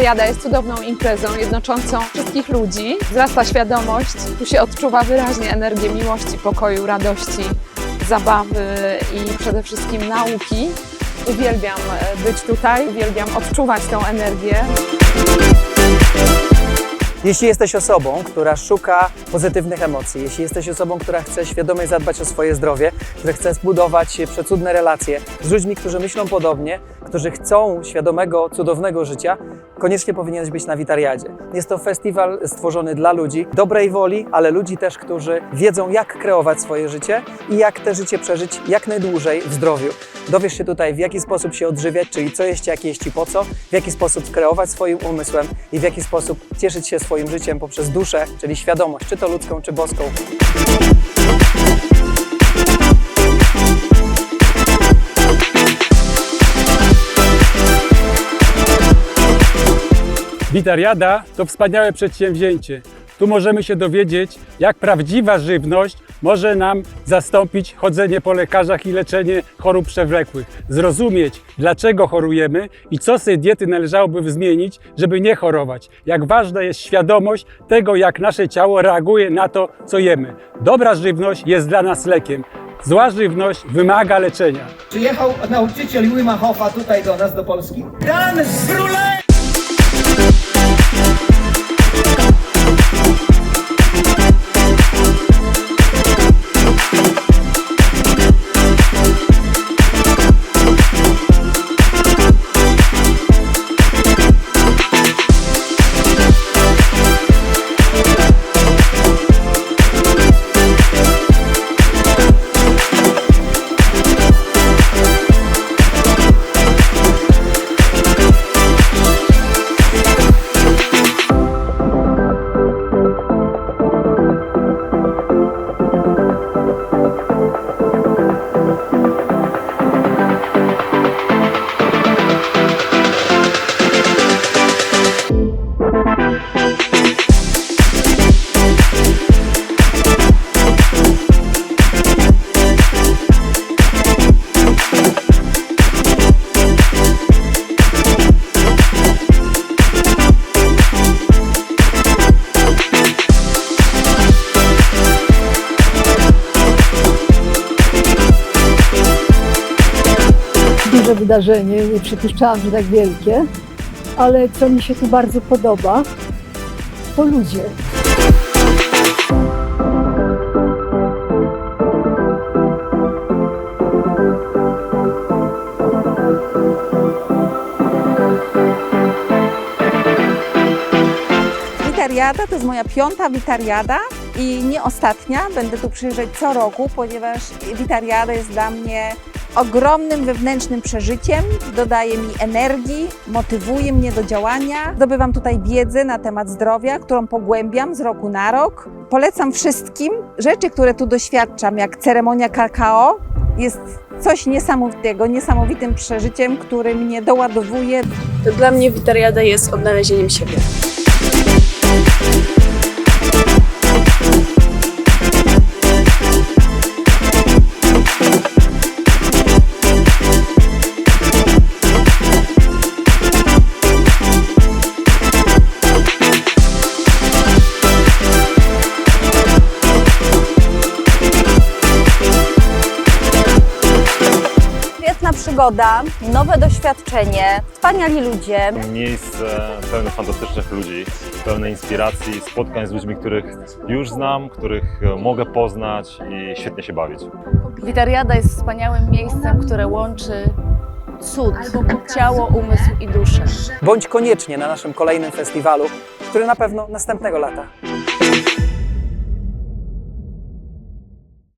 Witariada jest cudowną imprezą jednoczącą wszystkich ludzi. Wzrasta świadomość, tu się odczuwa wyraźnie energię miłości, pokoju, radości, zabawy i przede wszystkim nauki. Uwielbiam e, być tutaj, uwielbiam odczuwać tą energię. Jeśli jesteś osobą, która szuka pozytywnych emocji, jeśli jesteś osobą, która chce świadomie zadbać o swoje zdrowie, która chce zbudować przecudne relacje z ludźmi, którzy myślą podobnie, którzy chcą świadomego, cudownego życia, koniecznie powinieneś być na Witariadzie. Jest to festiwal stworzony dla ludzi dobrej woli, ale ludzi też, którzy wiedzą, jak kreować swoje życie i jak te życie przeżyć jak najdłużej w zdrowiu. Dowiesz się tutaj, w jaki sposób się odżywiać, czyli co jeść, jak jeść i po co, w jaki sposób kreować swoim umysłem i w jaki sposób cieszyć się swoim życiem poprzez duszę, czyli świadomość, czy to ludzką, czy boską. Witariada to wspaniałe przedsięwzięcie. Tu możemy się dowiedzieć, jak prawdziwa żywność może nam zastąpić chodzenie po lekarzach i leczenie chorób przewlekłych. Zrozumieć, dlaczego chorujemy i co z tej diety należałoby zmienić, żeby nie chorować. Jak ważna jest świadomość tego, jak nasze ciało reaguje na to, co jemy. Dobra żywność jest dla nas lekiem. Zła żywność wymaga leczenia. Przyjechał nauczyciel Wima Hofa tutaj do nas, do Polski. Dan Brule! Duże wydarzenie, nie przypuszczałam, że tak wielkie, ale co mi się tu bardzo podoba, to ludzie. Witariada to jest moja piąta witariada i nie ostatnia. Będę tu przyjeżdżać co roku, ponieważ witariada jest dla mnie ogromnym wewnętrznym przeżyciem, dodaje mi energii, motywuje mnie do działania. Zdobywam tutaj wiedzę na temat zdrowia, którą pogłębiam z roku na rok. Polecam wszystkim rzeczy, które tu doświadczam, jak ceremonia kakao. Jest coś niesamowitego, niesamowitym przeżyciem, który mnie doładowuje, To dla mnie witariada jest odnalezieniem siebie. Przygoda, nowe doświadczenie, wspaniali ludzie. miejsce pełne fantastycznych ludzi, pełne inspiracji, spotkań z ludźmi, których już znam, których e, mogę poznać i świetnie się bawić. Witariada jest wspaniałym miejscem, które łączy cud, ciało, umysł i duszę. Bądź koniecznie na naszym kolejnym festiwalu, który na pewno następnego lata.